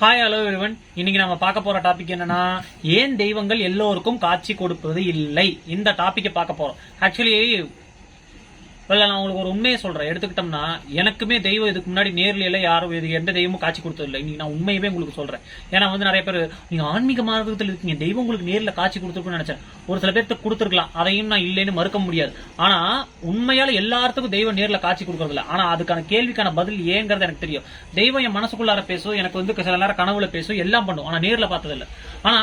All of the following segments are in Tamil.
ஹாய் ஹலோ எவ்ரிவன் இன்னைக்கு நம்ம பார்க்க போற டாபிக் என்னன்னா ஏன் தெய்வங்கள் எல்லோருக்கும் காட்சி கொடுப்பது இல்லை? இந்த டாபிக்கை பார்க்க போறோம். ஆக்சுவலி இல்ல நான் உங்களுக்கு ஒரு உண்மையை சொல்றேன். எடுத்துக்கிட்டோம்னா எனக்குமே தெய்வம் இதுக்கு முன்னாடி நேரில் இல்லை யாரும் இது எந்த தெய்வமும் காட்சி கொடுத்தது இல்லை நான் உண்மையுமே உங்களுக்கு சொல்றேன். ஏன்னா வந்து நிறைய பேர் நீங்க ஆன்மீக மார்க்கத்தில் இருக்கீங்க தெய்வம் உங்களுக்கு நேரில் காட்சி கொடுத்துருக்குன்னு நினைச்சேன். ஒரு சில பேர்த்துக்கு கொடுத்துருக்கலாம். அதையும் நான் இல்லைன்னு மறுக்க முடியாது. ஆனா உண்மையால எல்லாத்துக்கும் தெய்வம் நேரில் காட்சி கொடுக்கறதில்ல. ஆனால் ஆனா அதுக்கான கேள்விக்கான பதில் ஏங்கிறது எனக்கு தெரியும். தெய்வம் என் மனசுக்குள்ளார பேசும் எனக்கு வந்து சில நேரம் கனவுல பேசும் எல்லாம் பண்ணும். ஆனா நேரில் பார்த்ததில்ல. ஆனா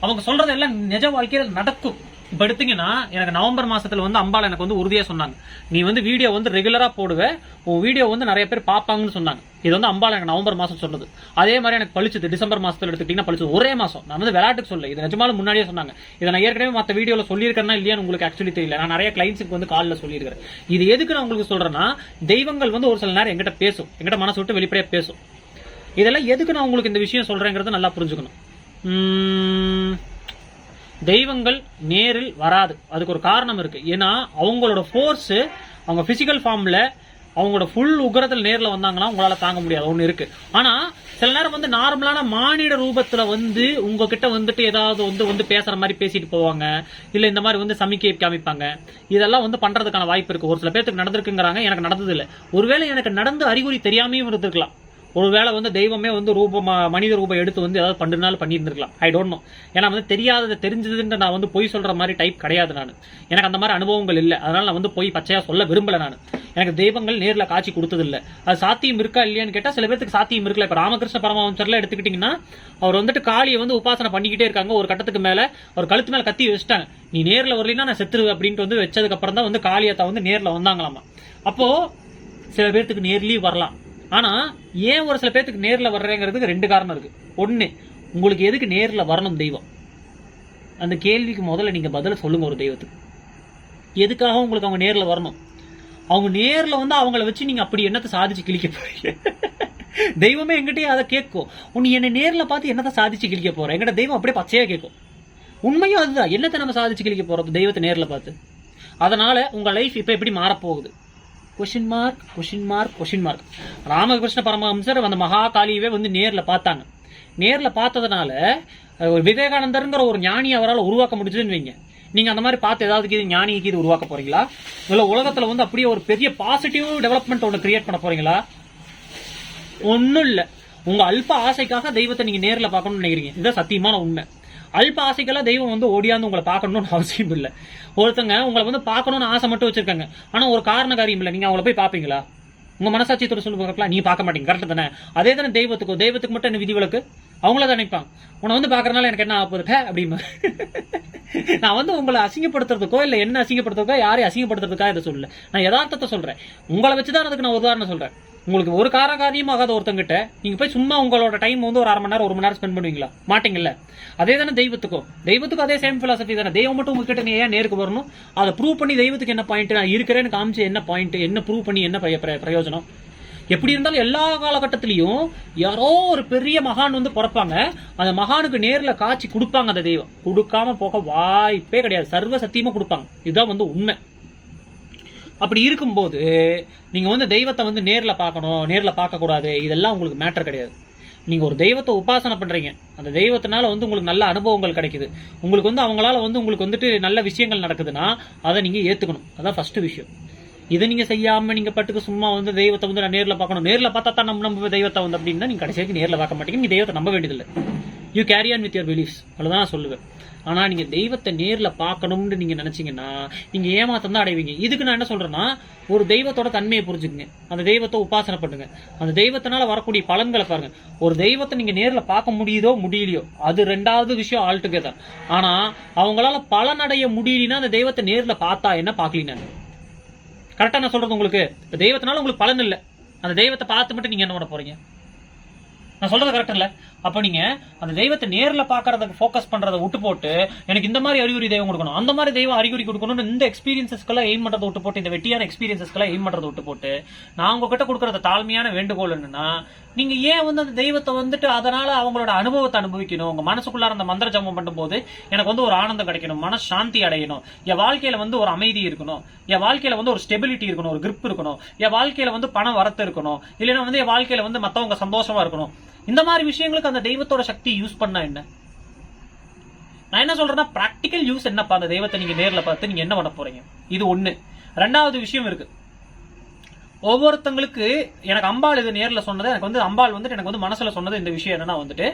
அவங்க சொல்றது எல்லாம் நிஜ வாழ்க்கையில் நடக்கும். இப்ப எடுத்தீங்கன்னா எனக்கு நவம்பர் மாசத்துல வந்து அம்பாள் எனக்கு வந்து உறுதியா சொன்னாங்க. நீ வந்து வீடியோ வந்து ரெகுலரா போடுவ உன் வீடியோ வந்து நிறைய பேர் பார்ப்பாங்கன்னு சொன்னாங்க. இது வந்து அம்பாள் எனக்கு நவம்பர் மாசம் சொன்னது. அதே மாதிரி எனக்கு பழிச்சது டிசம்பர் மாசத்துல எடுத்துக்கிட்டீங்கன்னா பழிச்சது ஒரே மாசம். நான் வந்து விளையாட்டுக்கு சொல்ல இது நிஜமாலும் முன்னாடியே சொன்னாங்க. இதை நான் ஏற்கனவே மற்ற வீடியோல சொல்லியிருக்கேன்னா இல்லையான்னு உங்களுக்கு ஆக்சுவலி தெரியல. நான் நிறைய கிளைண்ட்ஸுக்கு வந்து காலில் சொல்லியிருக்கிறேன். இது எதுக்கு நான் உங்களுக்கு சொல்றேன்னா தெய்வங்கள் வந்து ஒரு சில நேரம் எங்கிட்ட பேசும். எங்கிட்ட மனசு விட்டு வெளிப்படையா பேசும். இதெல்லாம் எதுக்கு நான் உங்களுக்கு இந்த விஷயம் சொல்றேங்கிறத நல்லா புரிஞ்சுக்கணும். தெய்வங்கள் நேரில் வராது. அதுக்கு ஒரு காரணம் இருக்கு. ஏன்னா அவங்களோட ஃபோர்ஸ் அவங்க பிசிக்கல் ஃபார்ம்ல அவங்களோட ஃபுல் உகரத்தில் நேரில் வந்தாங்கன்னா உங்களால் தாங்க முடியாது. ஒன்று இருக்கு. ஆனால் சில நேரம் வந்து நார்மலான மானிட ரூபத்தில் வந்து உங்ககிட்ட வந்துட்டு ஏதாவது வந்து வந்து பேசுகிற மாதிரி பேசிட்டு போவாங்க. இல்லை இந்த மாதிரி வந்து சமிக்கை காமிப்பாங்க. இதெல்லாம் வந்து பண்ணுறதுக்கான வாய்ப்பு இருக்கு. ஒரு சில பேர்த்துக்கு நடந்திருக்குங்கிறாங்க. எனக்கு நடந்தது இல்ல ஒருவேளை எனக்கு நடந்து அறிகுறி தெரியாமையும் இருந்திருக்கலாம். ஒருவேளை வந்து தெய்வமே வந்து ரூபம் மனித ரூபம் எடுத்து வந்து ஏதாவது பண்ணுனாலும் பண்ணியிருந்திருக்கலாம். ஐ டோன்ட் நோ ஏன்னா வந்து தெரியாதது தெரிஞ்சதுன்ற நான் வந்து பொய் சொல்ற மாதிரி டைப் கிடையாது நான். எனக்கு அந்த மாதிரி அனுபவங்கள் இல்லை. அதனால நான் வந்து போய் பச்சையா சொல்ல விரும்பல நான். எனக்கு தெய்வங்கள் நேரில் காட்சி கொடுத்தது அது சாத்தியம் இருக்கா இல்லையான்னு கேட்டால் சில பேருக்கு சாத்தியம் இருக்கல. இப்போ ராமகிருஷ்ண பரமஹம்சர்ல எடுத்துக்கிட்டீங்கன்னா அவர் வந்துட்டு காளியை வந்து உபாசனை பண்ணிக்கிட்டே இருக்காங்க. ஒரு கட்டத்துக்கு மேல ஒரு கழுத்து மேல கத்தி வச்சுட்டாங்க. நீ நேரில் வரலைன்னா நான் செத்துருவேன் அப்படின்ட்டு வந்து வச்சதுக்கு அப்புறம் தான் வந்து காளியத்தை வந்து நேரில் வந்தாங்களாமா. அப்போ சில பேர்த்துக்கு நேர்லேயும் வரலாம். ஆனா ஏன் ஒரு சில பேர்த்துக்கு நேரில் வர்றேங்கிறதுக்கு ரெண்டு காரணம் இருக்கு. ஒன்று உங்களுக்கு எதுக்கு நேரில் வரணும் தெய்வம்? அந்த கேள்விக்கு முதல்ல நீங்கள் பதில் சொல்லுங்க ஒரு தெய்வத்துக்கு. எதுக்காக உங்களுக்கு அவங்க நேரில் வரணும்? அவங்க நேரில் வந்து அவங்கள வச்சு நீங்கள் அப்படி என்னத்தை சாதிச்சு கிழிக்க போறீங்க? தெய்வமே எங்கிட்டயே அதை கேட்கும். உன்னை என்னை நேரில் பார்த்து என்னத்தை சாதிச்சு கிழிக்க போற? எங்கிட்ட தெய்வம் அப்படியே பச்சையாக கேட்கும். உண்மையும் அதுதான். என்னத்தை நம்ம சாதிச்சு கிழிக்க போறது தெய்வத்தை நேரில் பார்த்து? அதனால உங்கள் லைஃப் இப்போ எப்படி மாறப்போகுது? Question mark question mark question mark Ramakrishna பரமஹம்சர் அந்த மகா காளியவே வந்து நேரில் பார்த்தாங்க. நேரில் பார்த்ததுனால ஒரு விவேகானந்தருங்கிற ஒரு ஞானி அவரால் உருவாக்க முடிஞ்சதுன்னு வைங்க. நீங்க அந்த மாதிரி பார்த்து ஏதாவது இது ஞானிக்கு கீது உருவாக்க போறீங்களா? இல்ல உலகத்துல வந்து அப்படியே ஒரு பெரிய பாசிட்டிவ் டெவலப்மெண்ட் ஒன்று கிரியேட் பண்ண போறீங்களா? ஒன்றும் இல்ல. உங்க அல்ப ஆசைக்காக தெய்வத்தை நீங்க நேரில் பார்க்கணும்னு நினைக்கிறீங்க. இதுதான் சத்தியமான உண்மை. அல்ப ஆசைக்கெல்லாம் தெய்வம் வந்து ஓடியாந்து உங்களை பார்க்கணும்னு அவசியம் இல்ல. ஒருத்தங்க உங்களை வந்து பார்க்கணும்னு ஆசை மட்டும் வச்சிருக்காங்க. ஆனா ஒரு காரண காரியம் இல்ல. நீங்க அவங்கள போய் பாப்பீங்களா உங்க மனசாட்சியத்தோட சொல்லு பார்க்கலாம் நீ பார்க்க மாட்டீங்க. கரெக்டு தானே? அதே தானே தெய்வத்துக்கு. தெய்வத்துக்கு மட்டும் என்ன விதிவிலக்கு? அவங்கள தான் நினைப்பாங்க. உன்னை வந்து பாக்குறதுனால எனக்கு என்ன ஆகுது போகுது? ஹே, நான் வந்து உங்களை அசிங்கப்படுத்துறதுக்கோ இல்லை என்ன அசிங்கப்படுத்துறதுக்கோ யாரையும் அசிங்கப்படுத்துறதுக்கா இதை சொல்லல. நான் யதார்த்தத்தை சொல்றேன். உங்களை வச்சு தான் அதுக்கு நான் உதாரணம் சொல்றேன். உங்களுக்கு ஒரு கார காரியமாகாத ஒருத்தங்கிட்ட நீங்க போய் சும்மா உங்களோட டைம் வந்து ஒரு அரை மணி நேரம் ஒரு மணி நேரம் ஸ்பெண்ட் பண்ணுவீங்களா? மாட்டீங்கல்ல? அதே தானே தெய்வத்துக்கும். தெய்வத்துக்கும் அதே சேம் பிலாசபி தானே. தெய்வம் மட்டும் உங்ககிட்ட நீ ஏன் நேருக்கு வரணும்? அதை ப்ரூவ் பண்ணி தெய்வத்துக்கு என்ன பாயிண்ட் நான் இருக்கிறேன்னு காமிச்சு என்ன பாயிண்ட் என்ன ப்ரூவ் பண்ணி என்ன பிரயோஜனம்? எப்படி இருந்தாலும் எல்லா காலகட்டத்திலையும் யாரோ ஒரு பெரிய மகான் வந்து பிறப்பாங்க. அந்த மகானுக்கு நேரில் காட்சி கொடுப்பாங்க அந்த தெய்வம். கொடுக்காம போக வாய்ப்பே கிடையாது. சர்வ சத்தியமா கொடுப்பாங்க. இதுதான் வந்து உண்மை. அப்படி இருக்கும்போது நீங்க வந்து தெய்வத்தை வந்து நேரில் பார்க்கணும் நேரில் பார்க்கக்கூடாது இதெல்லாம் உங்களுக்கு மேட்டர் கிடையாது. நீங்க ஒரு தெய்வத்தை உபாசனை பண்றீங்க. அந்த தெய்வத்தினால வந்து உங்களுக்கு நல்ல அனுபவங்கள் கிடைக்குது. உங்களுக்கு வந்து அவங்களால வந்து உங்களுக்கு வந்துட்டு நல்ல விஷயங்கள் நடக்குதுன்னா அதை நீங்க ஏத்துக்கணும். அதான் ஃபர்ஸ்ட் விஷயம். இதை நீங்க செய்யாம நீங்க பட்டுக்கு சும்மா வந்து தெய்வத்தை வந்து நான் நேரில் பார்க்கணும். நேரில் பார்த்தா தான் நம்ம நம்ம தெய்வத்தை வந்து அப்படின்னா நீங்க கடைசி வரைக்கும் பார்க்க மாட்டீங்க. நீங்க தெய்வத்தை நம்ப வேண்டியதில்லை. You carry on with your beliefs அவ்வளோதான் நான் சொல்லுவேன். ஆனால் நீங்கள் தெய்வத்தை நேரில் பார்க்கணும்னு நீங்கள் நினச்சிங்கன்னா நீங்கள் ஏமாத்தம் தான் அடைவீங்க. இதுக்கு நான் என்ன சொல்கிறேன்னா ஒரு தெய்வத்தோட தன்மையை புரிஞ்சுக்குங்க. அந்த தெய்வத்தை உபாசனை பண்ணுங்க. அந்த தெய்வத்தினால வரக்கூடிய பலன்களை பாருங்கள் ஒரு தெய்வத்தை நீங்கள் நேரில் பார்க்க முடியுதோ முடியலையோ அது ரெண்டாவது விஷயம் ஆல் டுகெதர் அவங்களால பலனடைய முடியலன்னா அந்த தெய்வத்தை நேரில் பார்த்தா என்ன? பார்க்கலினாங்க கரெக்டாக நான் சொல்றது உங்களுக்கு? இப்போ தெய்வத்தினால உங்களுக்கு பலன் இல்ல. அந்த தெய்வத்தை பார்த்து மட்டும் நீங்க என்ன பண்ண போறீங்க? நான் சொல்றது கரெக்ட் இல்ல. அப்ப நீங்க அந்த தெய்வத்தை நேர்ல பாக்குறதுக்கு ஃபோக்கஸ் பண்றதை விட்டு போட்டு எனக்கு இந்த மாதிரி அறிகுறி தெய்வம் கொடுக்கணும் அந்த மாதிரி தெய்வம் அறிகுறி கொடுக்கணும்னு இந்த எக்ஸ்பீரியன்ஸஸ்க்கெல்லாம் எய்ம் பண்றதை விட்டு போட்டு இந்த வெட்டியான எக்ஸ்பீரியன்ஸஸ்க்கெல்லாம் எய்ம் பண்றதை விட்டு போட்டு நான் உங்ககிட்ட கொடுக்கறது தாழ்மையான வேண்டுகோள் என்னன்னா நீங்க ஏன் வந்து அந்த தெய்வத்தை வந்துட்டு அதனால அவங்களோட அனுபவத்தை அனுபவிக்கணும்? உங்க மனசுக்குள்ளார அந்த மந்திர ஜபம் பண்ணும்போது எனக்கு வந்து ஒரு ஆனந்தம் கிடைக்கணும் மன சாந்தி அடையணும். என் வாழ்க்கையில வந்து ஒரு அமைதி இருக்கணும். என் வாழ்க்கையில வந்து ஒரு ஸ்டெபிலிட்டி இருக்கணும் ஒரு கிரிப் இருக்கணும். என் வாழ்க்கையில வந்து பணம் வரத்து இருக்கணும். இல்லைன்னா வந்து என் வாழ்க்கையில வந்து மத்தவங்க சந்தோஷமா இருக்கணும். இந்த மாதிரி விஷயங்களுக்கு அந்த தெய்வத்தோட சக்தி யூஸ் பண்ணா என்ன? நான் என்ன சொல்றேன்னா பிராக்டிக்கல் யூஸ் என்னப்பா அந்த தெய்வத்தை நீங்க நேர்ல பார்த்து நீங்க என்ன பண்ண போறீங்க? இது ஒண்ணு. ரெண்டாவது விஷயம் இருக்கு. ஒவ்வொருத்தங்களுக்கு எனக்கு அம்பாள் இது நேரில் சொன்னது எனக்கு வந்து அம்பாள் வந்துட்டு எனக்கு வந்து மனசுல சொன்னது இந்த விஷயம் என்னன்னா வந்துட்டு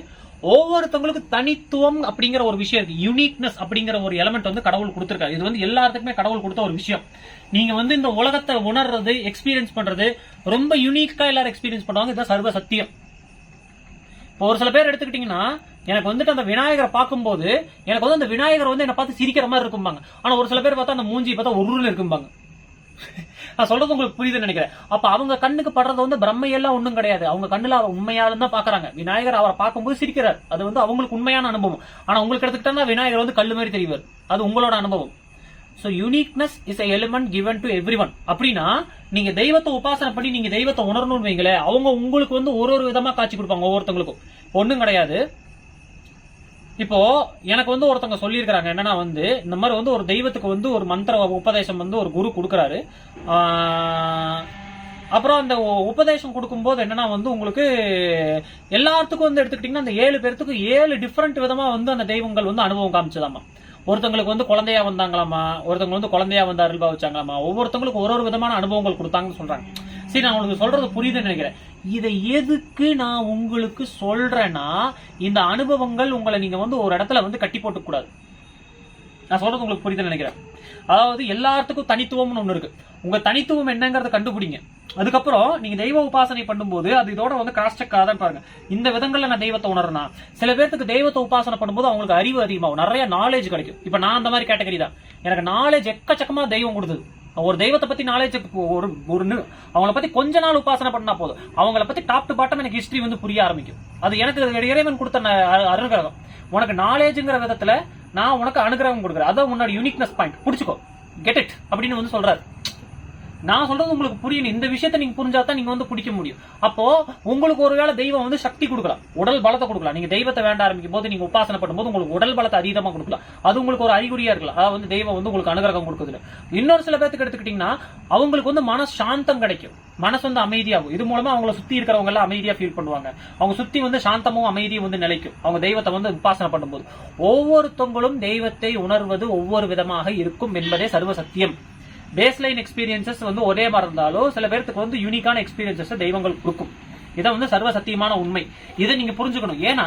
ஒவ்வொருத்தங்களுக்கு தனித்துவம் அப்படிங்கிற ஒரு விஷயம் இருக்கு. யூனிக்னஸ் அப்படிங்கிற ஒரு எலமெண்ட் வந்து கடவுள் கொடுத்துருக்காரு. இது வந்து எல்லாத்துக்குமே கடவுள் கொடுத்த ஒரு விஷயம். நீங்க வந்து இந்த உலகத்தை உணர்றது எக்ஸ்பீரியன்ஸ் பண்றது ரொம்ப யூனிக்கா எல்லாரும் எக்ஸ்பீரியன்ஸ் பண்ணுவாங்க. இதுதான் சர்வ சத்தியம். இப்போ ஒரு சில பேர் எடுத்துக்கிட்டீங்கன்னா எனக்கு வந்துட்டு அந்த விநாயகரை பார்க்கும்போது எனக்கு வந்து அந்த விநாயகர் வந்து என்ன பார்த்து சிரிக்கிற மாதிரி இருக்கும்பாங்க. ஆனா ஒரு சில பேர் பார்த்தா அந்த மூஞ்சி பார்த்தா உருன்னு இருக்கும்பாங்க. நான் சொல்றது உங்களுக்கு புரியுதுன்னு நினைக்கிறேன். அப்ப அவங்க கண்ணுக்கு படுறது வந்து பிரம்மையெல்லாம் ஒண்ணும் கிடையாது. அவங்க கண்ணுல அவர் உண்மையாலும் தான் பாக்குறாங்க விநாயகர் அவரை பார்க்கும்போது சிரிக்கிறார். அது வந்து அவங்களுக்கு உண்மையான அனுபவம். ஆனா உங்களுக்கு எடுத்துக்கிட்டா விநாயகர் வந்து கல்லு மாதிரி தெரிவார். அது உங்களோட அனுபவம். So uniqueness is a element given to everyone அப்படின்னா நீங்க தெய்வத்தை உபாசனை பண்ணி நீங்க தெய்வத்தை உணரணும்னு வைங்களேன் அவங்க உங்களுக்கு வந்து ஒரு ஒரு விதமா காட்சி கொடுப்பாங்க ஒவ்வொருத்தவங்களுக்கும் ஒண்ணும் கிடையாது. இப்போ எனக்கு வந்து ஒருத்தவங்க சொல்லியிருக்கிறாங்க என்னன்னா வந்து இந்த மாதிரி வந்து ஒரு தெய்வத்துக்கு வந்து ஒரு மந்திர உபதேசம் வந்து ஒரு குரு கொடுக்குறாரு. அப்புறம் அந்த உபதேசம் கொடுக்கும்போது என்னன்னா வந்து உங்களுக்கு எல்லாத்துக்கும் வந்து எடுத்துக்கிட்டீங்கன்னா அந்த ஏழு பேர்த்துக்கும் ஏழு டிஃப்ரெண்ட் விதமா வந்து அந்த தெய்வங்கள் வந்து அனுபவம் காமிச்சதாமா. ஒருத்தங்களுக்கு வந்து குழந்தையா வந்தாங்களாமா? ஒருத்தவங்க வந்து குழந்தையா வந்து அருள்பா வச்சாங்களாமா ஒவ்வொருத்தவங்களுக்கு ஒரு ஒரு விதமான அனுபவங்கள் கொடுத்தாங்கன்னு சொல்றாங்க. சரி நான் உங்களுக்கு சொல்றது புரியுதுன்னு நினைக்கிறேன். இதை எதுக்கு நான் உங்களுக்கு சொல்றேன்னா இந்த அனுபவங்கள் உங்களை நீங்க வந்து ஒரு இடத்துல வந்து கட்டி போட்டு கூடாது நான் சொல்றது உங்களுக்கு புரியுதுன்னு நினைக்கிறேன். அதாவது எல்லாத்துக்கும் தனித்துவம்னு ஒண்ணு இருக்கு. உங்க தனித்துவம் என்னங்கறத கண்டுபிடிங்க. அதுக்கப்புறம் நீங்க தெய்வ உபாசனை பண்ணும்போது அது இதோட வந்து கிராஸ் செக் ஆதான் பாருங்க. இந்த விதங்கள்ல நான் தெய்வத்தை உணர்றேன்? சில பேர்த்துக்கு தெய்வத்தை உபாசனை பண்ணும்போது அவங்களுக்கு அறிவு அதிகமாகும். நிறைய நாலேஜ் கிடைக்கும். இப்ப நான் அந்த மாதிரி கேட்டகரி தான். எனக்கு நாலேஜ் எக்கச்சக்கமா தெய்வம் கொடுத்தது. ஒரு தெய்வத்தை பத்தி நாலேஜ் ஒரு ஒரு அவங்கள பத்தி கொஞ்ச நாள் உபாசனை பண்ணா போதும். அவங்கள பத்தி டாப் டு பாட்டம் எனக்கு ஹிஸ்டரி வந்து புரிய ஆரம்பிக்கும். அது எனக்கு இறைவன் கொடுத்த அருகிரகம் உனக்கு நாலேஜ்ங்கிற விதத்துல நான் உனக்கு அனுகிரகம் கொடுக்குறேன். அதான் உன்னோட யூனிக்னஸ் பாயிண்ட் பிடிச்சிக்கோ. கெட் இட் அப்படின்னு வந்து சொல்றாரு. நான் சொல்றது உங்களுக்கு புரியணும் இந்த விஷயத்தை நீங்க புரிஞ்சா தான் நீங்க வந்து பிடிக்க முடியும். அப்போ உங்களுக்கு ஒருவேளை தெய்வம் வந்து சக்தி கொடுக்கலாம். உடல் பலத்தை கொடுக்கலாம். நீங்க தெய்வத்தை வேண்ட ஆரம்பிக்கும் போது நீங்க உபாசனை பண்ணும்போது உங்களுக்கு உடல் பலத்தை அதிகமாக கொடுக்கலாம். அது உங்களுக்கு ஒரு அறிகுறியா இருக்கலாம். அதாவது வந்து தெய்வம் வந்து உங்களுக்கு அனுகிரகம் கொடுக்குதுல இன்னொரு சில பேத்துக்கு எடுத்துக்கிட்டீங்கன்னா அவங்களுக்கு வந்து மன சாந்தம் கிடைக்கும். மனசு வந்து அமைதியாகும். இது மூலமா அவங்கள சுத்தி இருக்கிறவங்க எல்லாம் அமைதியா ஃபீல் பண்ணுவாங்க. அவங்க சுத்தி வந்து சாந்தமும் அமைதியும் வந்து நிலைக்கும். அவங்க தெய்வத்தை வந்து உபாசனை பண்ணும்போது. ஒவ்வொருத்தவங்களும் தெய்வத்தை உணர்வது ஒவ்வொரு விதமாக இருக்கும் என்பதே சர்வ சத்தியம் பேஸ்லைன் எக்ஸ்பீரியன்சஸ் வந்து ஒரே மாதிரி இருந்தாலும் சில பேர்த்துக்கு வந்து யூனிக்கான எக்ஸ்பீரியன்சஸ் தெய்வங்கள் கொடுக்கும். இதை வந்து சர்வ சத்தியமான உண்மை. இதை நீங்க புரிஞ்சுக்கணும். ஏன்னா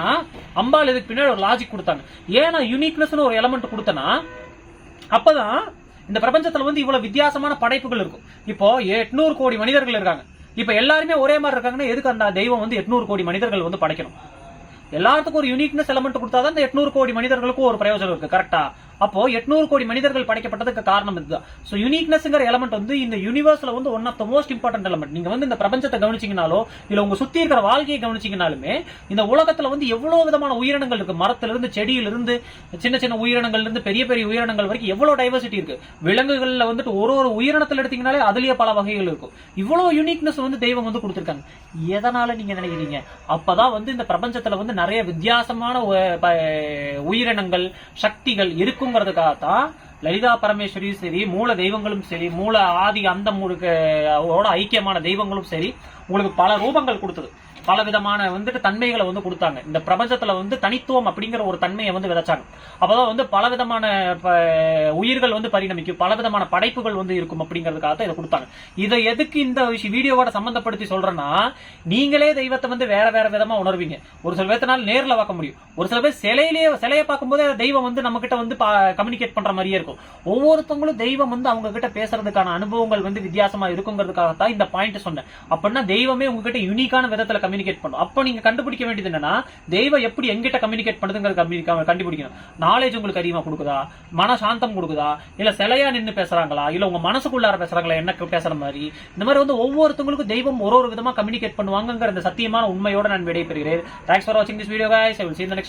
அம்பாள் இதுக்கு பின்னாடி ஒரு லாஜிக் கொடுத்தாங்க. ஏன்னா யூனிக்னஸ்னு ஒரு எலமெண்ட் கொடுத்தனா அப்பதான் இந்த பிரபஞ்சத்துல வந்து இவ்வளவு வித்தியாசமான படைப்புகள் இருக்கும். இப்போ எட்நூறு கோடி மனிதர்கள் இருக்காங்க. இப்ப எல்லாருமே ஒரே மாதிரி இருக்காங்கன்னா எதுக்கு அந்த தெய்வம் வந்து எட்நூறு கோடி மனிதர்கள் வந்து படைக்கணும்? எல்லாத்துக்கும் ஒரு யூனிக்னஸ் எலமெண்ட் கொடுத்தாதான் இந்த எட்நூறு கோடி மனிதர்களுக்கும் ஒரு பிரயோஜனம் இருக்கு கரெக்டா அப்போ எட்நூறு கோடி மனிதர்கள் படைக்கப்பட்டதுக்கு காரணம் இதுதான். சோ யூனிக்னஸ்ங்கிற எலமெண்ட் வந்து இந்த யூனிவர்ஸ்ல வந்து one of the most important element நீங்க வந்து இந்த பிரபஞ்சத்தை கவனிச்சிங்கனாலோ இல்ல உங்க சுத்தி இருக்கிற வாழ்க்கையை கவனிச்சிங்கனாலுமே இந்த உலகத்துல வந்து எவ்வளவு விதமான உயிரினங்கள் இருக்கு. மரத்துல இருந்து செடியில இருந்து சின்ன சின்ன உயிரினங்கள்ல இருந்து பெரிய பெரிய உயிரினங்கள் வரைக்கும் எவ்வளவு டைவர்சிட்டி இருக்கு. விலங்குகள்ல வந்துட்டு ஒரு ஒரு உயிரினத்துல எடுத்தீங்கனாலே அதுலயே பல வகைகள் இருக்கும். இவ்வளவு யூனிக்னஸ் வந்து தெய்வம் வந்து கொடுத்திருக்காங்க. எதனால நீங்க நினைக்கிறீங்க? அப்பதான் வந்து இந்த பிரபஞ்சத்துல வந்து நிறைய வித்தியாசமான உ- ப- உயிரினங்கள் சக்திகள் இருக்குங்கிறதுக்காகத்தான் லலிதா பரமேஸ்வரியும் சரி மூல தெய்வங்களும் சரி மூல ஆதி அந்த ஓட ஐக்கியமான தெய்வங்களும் சரி உங்களுக்கு பல ரூபங்கள் கொடுத்தது. பல விதமான வந்துட்டு தன்மைகளை வந்து கொடுத்தாங்க. இந்த பிரபஞ்சத்துல வந்து தனித்துவம் அப்படிங்கிற ஒரு தன்மையை வந்து விதைச்சாங்க. அப்பதான் வந்து பல விதமான ப- உயிர்கள் வந்து பரிணமிக்கும் பல விதமான படைப்புகள் வந்து இருக்கும் அப்படிங்கிறதுக்காக தான் இதை கொடுத்தாங்க. இதை எதுக்கு இந்த விஷயம் வீடியோவோட சம்பந்தப்படுத்தி சொல்றேன்னா நீங்களே தெய்வத்தை வந்து வேற வேற விதமா உணர்வீங்க. ஒரு சில பேர்த்தனால நேரில் பார்க்க முடியும். ஒரு சில பேர் சிலையிலேயே சிலையை பார்க்கும்போது தெய்வம் வந்து நம்ம கிட்ட வந்து கம்யூனிகேட் பண்ற மாதிரியே இருக்கும். ஒவ்வொருத்தவங்களும் தெய்வம் வந்து அவங்க கிட்ட பேசுறதுக்கான அனுபவங்கள் வந்து வித்தியாசமா இருக்குங்கிறதுக்காகத்தான் இந்த பாயிண்ட் சொன்னேன். அப்படின்னா தெய்வமே உங்ககிட்ட யூனிக்கான விதத்துல கம்யூனிகேட் பண்ணும். அப்போ நீங்க கண்டுபிடிக்க வேண்டியது என்னன்னா தெய்வம் எப்படி எங்கிட்ட கம்யூனிகேட் பண்ணுதுங்கிறது கம்யூனி- கண்டுபிடிக்கணும். நாலேஜ் உங்களுக்கு அதிகமா கொடுக்குதா? மன சாந்தம் கொடுக்குதா? இல்ல சிலையா நின்னு பேசுறாங்களா? இல்ல உங்க மனசுக்குள்ளார பேசுறாங்களா? என்ன பேசுற மாதிரி? இந்த மாதிரி வந்து ஒவ்வொருத்தவங்களுக்கும் தெய்வம் ஒரு ஒரு விதமா கம்யூனிகேட் பண்ணுவாங்கிற இந்த சத்தியமான உண்மையோட நான் விடைபெறுகிறேன். தேங்க்ஸ் ஃபார் வாட்சிங் this video guys. I will see you in the